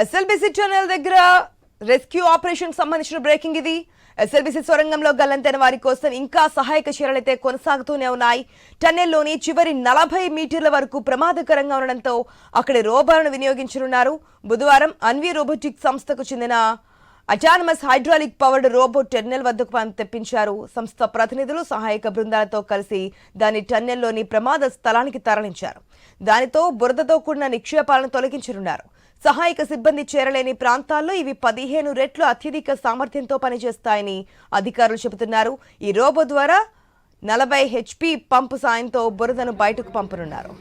SLBC channel దగ్గర rescue operation సంబంధించిన breaking ఇది. ఎస్ఎల్బిసి సొరంగంలో గల్లంతైన వారి కోసం ఇంకా సహాయక చర్యలైతే కొనసాగుతూనే ఉన్నాయి. టన్నెల్లోని చివరి నలభై మీటర్ల వరకు ప్రమాదకరంగా ఉండడంతో అక్కడి రోబోలను వినియోగించనున్నారు. బుధవారం అన్వి రోబోటిక్ సంస్థకు చెందిన autonomous hydraulic powered robo tunnel వద్దకు తెప్పించారు. సంస్థ ప్రతినిధులు సహాయక బృందాలతో కలిసి దాని టన్నెల్లోని ప్రమాద స్థలానికి తరలించారు. దానితో బురదతో కూడిన నిక్షేపాలను తొలగించనున్నారు. సహాయక సిబ్బంది చేరలేని ప్రాంతాల్లో ఇవి పదిహేను రెట్లు అత్యధిక సామర్థ్యంతో పనిచేస్తాయని అధికారులు చెబుతున్నారు. ఈ రోబో ద్వారా నలభై హెచ్పి పంపు సాయంతో బురదను బయటకు పంపనున్నారు.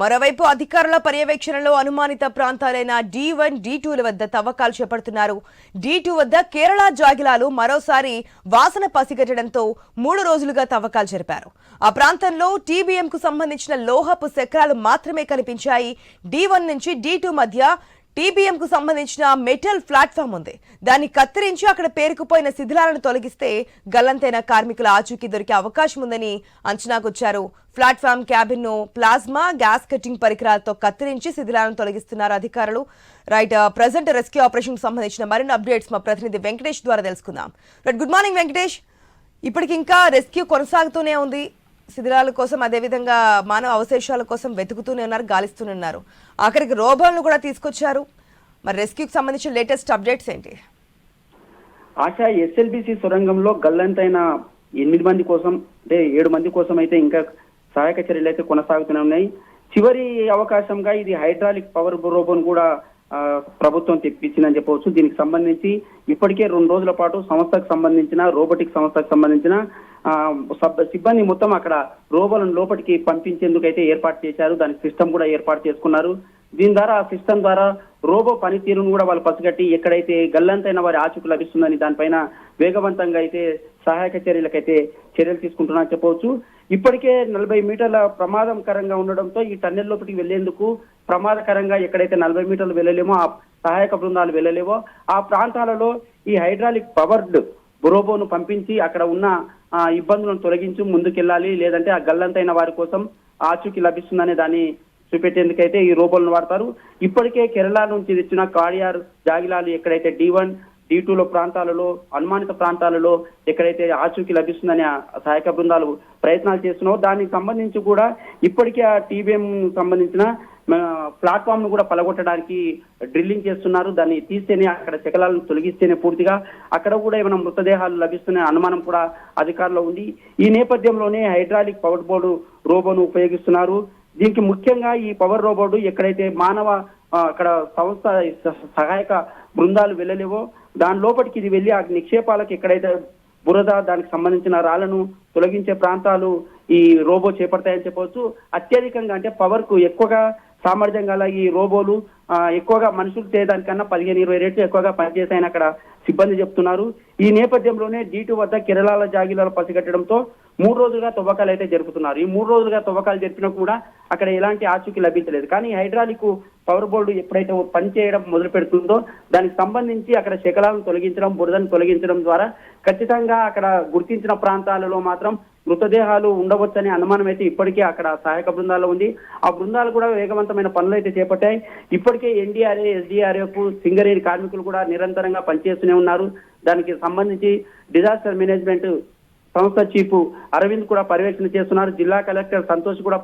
మరోవైపు అధికారుల పర్యవేక్షణలో అనుమానిత ప్రాంతాలైన డి వన్ డి టూల వద్ద తవ్వకాలు చేపడుతున్నారు. డి టూ వద్ద కేరళ జాగిలాలు మరోసారి వాసన పసిగట్టడంతో మూడు రోజులుగా తవ్వకాలు జరిపారు. ఆ ప్రాంతంలో టీబీఎంకు సంబంధించిన లోహపు శకరాలు మాత్రమే కనిపించాయి. డి వన్ నుంచి డి టూ మధ్య టీబీఎం కు సంబంధించిన మెటల్ ప్లాట్ఫామ్ ఉంది. దాన్ని కత్తిరించి అక్కడ పేరుకుపోయిన శిథిలాలను తొలగిస్తే గల్లంతైన కార్మికుల ఆచూకీ దొరికే అవకాశం ఉందని అంచనాకొచ్చారు ప్లాట్ఫామ్ క్యాబిన్ను ప్లాస్మా గ్యాస్ కటింగ్ పరికరాలతో కత్తిరించి శిథిలాలను తొలగిస్తున్నారు అధికారులు. రైట్ ప్రజెంట్ రెస్క్యూ ఆపరేషన్ సంబంధించిన మరిన్ని అప్డేట్స్ మా ప్రతినిధి వెంకటేష్ ద్వారా తెలుసుకుందాం. Right good morning Venkatesh. ఇప్పటికింకా rescue కొనసాగుతూనే ఉంది. శిథిలాల కోసం అదేవిధంగా మానవ అవశేషాల కోసం వెతుకుతూనే ఉన్నారు గాలిస్తూనే ఉన్నారు. ఆఖరికి రోబోలను కూడా తీసుకొచ్చారు. మరి రెస్క్యూకి సంబంధించిన లేటెస్ట్ అప్డేట్స్ ఏంటి? ఆశా ఎస్ఎల్బిసి సొరంగంలో గల్లంతైన ఎనిమిది మంది కోసం అంటే ఏడు మంది కోసం అయితే ఇంకా సహాయక చర్యలు అయితే కొనసాగుతూనే ఉన్నాయి. చివరి అవకాశంగా ఇది హైడ్రాలిక్ పవర్ రోబోను కూడా ప్రభుత్వం తెప్పించిందని చెప్పవచ్చు. దీనికి సంబంధించి ఇప్పటికే రెండు రోజుల పాటు సంస్థకు సంబంధించిన రోబోటిక్ సంస్థకు సంబంధించిన సిబ్బంది మొత్తం అక్కడ రోబోలను లోపలికి పంపించేందుకు అయితే ఏర్పాటు చేశారు. దానికి సిస్టమ్ కూడా ఏర్పాటు చేసుకున్నారు. దీని ద్వారా ఆ సిస్టమ్ ద్వారా రోబో పనితీరును కూడా వాళ్ళు పసిగట్టి ఎక్కడైతే గల్లంతైన వారి ఆచూకు లభిస్తుందని దానిపైన వేగవంతంగా అయితే సహాయక చర్యలకైతే చర్యలు తీసుకుంటున్నా చెప్పవచ్చు. ఇప్పటికే నలభై మీటర్ల ప్రమాదకరంగా ఉండడంతో ఈ టన్నెల్ లోపలికి వెళ్ళేందుకు ప్రమాదకరంగా ఎక్కడైతే నలభై మీటర్లు వెళ్ళలేమో ఆ సహాయక బృందాలు వెళ్ళలేవో ఆ ప్రాంతాలలో ఈ హైడ్రాలిక్ పవర్డ్ బురోబోను పంపించి అక్కడ ఉన్న ఆ, ఇబ్బందులను తొలగించి ముందుకెళ్ళాలి. లేదంటే ఆ గల్లంతైన వారి కోసం ఆచూకీ లభిస్తుందనే దాన్ని చూపెట్టేందుకైతే ఈ రోబోలను వాడతారు. ఇప్పటికే కేరళ నుంచి తెచ్చిన కాడియార్ జాగిలాలు ఎక్కడైతే డి వన్ డి లో ప్రాంతాలలో అనుమానిత ప్రాంతాలలో ఎక్కడైతే ఆచూకీ లభిస్తుందని ఆ సహాయక బృందాలు ప్రయత్నాలు చేస్తున్నావు దానికి సంబంధించి కూడా ఇప్పటికే ఆ టీబీఎం సంబంధించిన ప్లాట్ఫామ్ను కూడా పలగొట్టడానికి డ్రిల్లింగ్ చేస్తున్నారు. దాన్ని తీస్తేనే అక్కడ శకలాలను తొలగిస్తేనే పూర్తిగా. అక్కడ కూడా ఏమైనా మృతదేహాలు లభిస్తున్న అనుమానం కూడా అధికారంలో ఉంది. ఈ నేపథ్యంలోనే హైడ్రాలిక్ పవర్ బోర్డు రోబోను ఉపయోగిస్తున్నారు. దీనికి ముఖ్యంగా ఈ పవర్ రోబోట్ ఎక్కడైతే మానవ అక్కడ సంస్థ సహాయక బృందాలు వెళ్ళలేవో దాని లోపలికి ఇది వెళ్ళి ఆ నిక్షేపాలకు ఎక్కడైతే బురద దానికి సంబంధించిన రాళ్ళను తొలగించే ప్రాంతాలు ఈ రోబో చేపడతాయని చెప్పవచ్చు. అత్యధికంగా అంటే పవర్కు ఎక్కువగా సామర్థ్యం గల ఈ రోబోలు ఎక్కువగా మనుషులు చేయడానికన్నా పదిహేను ఇరవై రేట్లు ఎక్కువగా పనిచేశాయని అక్కడ సిబ్బంది చెప్తున్నారు. ఈ నేపథ్యంలోనే డీటు వద్ద కేరళ జాగిలాలు పసిగట్టడంతో మూడు రోజులుగా తవ్వకాలు అయితే జరుపుతున్నారు. ఈ మూడు రోజులుగా తవ్వకాలు జరిపినా కూడా అక్కడ ఎలాంటి ఆచూకీ లభించలేదు. కానీ హైడ్రాలిక్ పవర్ బోర్డు ఎప్పుడైతే పనిచేయడం మొదలు పెడుతుందో దానికి సంబంధించి అక్కడ శకలాలను తొలగించడం బురదను తొలగించడం ద్వారా ఖచ్చితంగా అక్కడ గుర్తించిన ప్రాంతాలలో మాత్రం మృతదేహాలు ఉండవచ్చనే అనుమానం అయితే ఇప్పటికే అక్కడ సహాయక బృందాల్లో ఉంది. ఆ బృందాలు కూడా వేగవంతమైన పనులు అయితే చేపట్టాయి. ఇప్పటికే ఎన్డీఆర్ఏ ఎస్డీఆర్ఎఫ్ సింగరేణి కార్మికులు కూడా నిరంతరంగా పనిచేస్తూనే ఉన్నారు. దానికి సంబంధించి డిజాస్టర్ మేనేజ్మెంట్ సంస్థ చీఫ్ అరవింద్ కూడా పర్యవేక్షణ చేస్తున్నారు. జిల్లా కలెక్టర్ సంతోష్ కూడా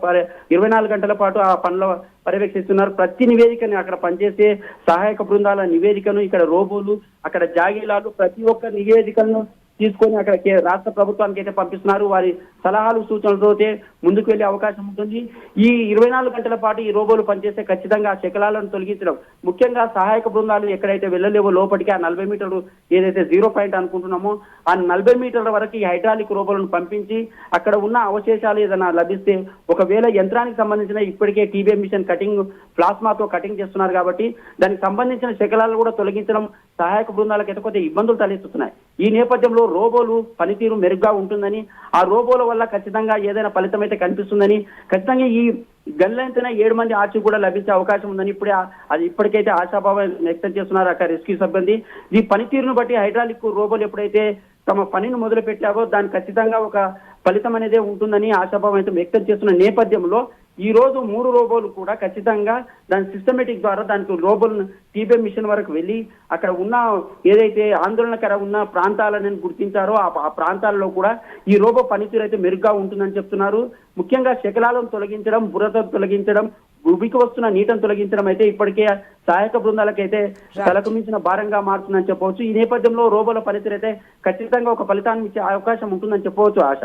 ఇరవై నాలుగు గంటల పాటు ఆ పనుల పర్యవేక్షిస్తున్నారు. ప్రతి నివేదికని అక్కడ పనిచేసే సహాయక బృందాల నివేదికను ఇక్కడ రోబోలు అక్కడ జాగీలాలు ప్రతి ఒక్క నివేదికలను తీసుకొని అక్కడ రాష్ట్ర ప్రభుత్వానికి అయితే పంపిస్తున్నారు. వారి సలహాలు సూచనలతో ముందుకు వెళ్ళే అవకాశం ఉంటుంది. ఈ ఇరవై నాలుగు గంటల పాటు ఈ రోబోలు పనిచేస్తే ఖచ్చితంగా శకలాలను తొలగించడం ముఖ్యంగా సహాయక బృందాలు ఎక్కడైతే వెళ్ళలేవో లోపలికి ఆ నలభై మీటర్లు ఏదైతే జీరో పాయింట్ అనుకుంటున్నామో ఆ నలభై మీటర్ల వరకు ఈ హైడ్రాలిక్ రోబోలను పంపించి అక్కడ ఉన్న అవశేషాలు ఏదైనా లభిస్తే ఒకవేళ యంత్రానికి సంబంధించిన ఇప్పటికే టీబీఎం మిషన్ కటింగ్ ప్లాస్మాతో కటింగ్ చేస్తున్నారు కాబట్టి దానికి సంబంధించిన శకలాలు కూడా తొలగించడం సహాయక బృందాలకు అయితే కొద్దిగా ఇబ్బందులు తలెత్తుతున్నాయి. ఈ నేపథ్యంలో రోబోలు పనితీరు మెరుగ్గా ఉంటుందని ఆ రోబోల వల్ల ఖచ్చితంగా ఏదైనా ఫలితం అయితే కనిపిస్తుందని ఖచ్చితంగా ఈ గల్లంతైన ఏడు మంది ఆర్చి కూడా లభించే అవకాశం ఉందని ఇప్పుడే అది ఇప్పటికైతే ఆశాభావం వ్యక్తం చేస్తున్నారు అక్కడ రెస్క్యూ సిబ్బంది. ఈ పనితీరును బట్టి హైడ్రాలిక్ రోబోలు ఎప్పుడైతే తమ పనిని మొదలు పెట్టావో దాని ఖచ్చితంగా ఒక ఫలితం అనేది ఉంటుందని ఆశాభావం అయితే వ్యక్తం చేస్తున్న నేపథ్యంలో ఈ రోజు మూడు రోబోలు కూడా ఖచ్చితంగా దాని సిస్టమేటిక్ ద్వారా దానికి రోబోలు టీబీఎం మిషన్ వరకు వెళ్ళి అక్కడ ఉన్న ఏదైతే ఆందోళనకర ఉన్న ప్రాంతాలను గుర్తించారో ఆ ఆ ప్రాంతాల్లో కూడా ఈ రోబో పనితీరు అయితే మెరుగ్గా ఉంటుందని చెప్తున్నారు. ముఖ్యంగా శకలాలను తొలగించడం బురద తొలగించడం భూమికి వస్తున్న నీటను తొలగించడం అయితే ఇప్పటికే సహాయక బృందాలకైతే తలకు మించిన భారంగా మారుతుందని చెప్పవచ్చు. ఈ నేపథ్యంలో రోబోల పనితీరు అయితే ఖచ్చితంగా ఒక ఫలితాన్ని ఇచ్చే అవకాశం ఉంటుందని చెప్పవచ్చు ఆశ.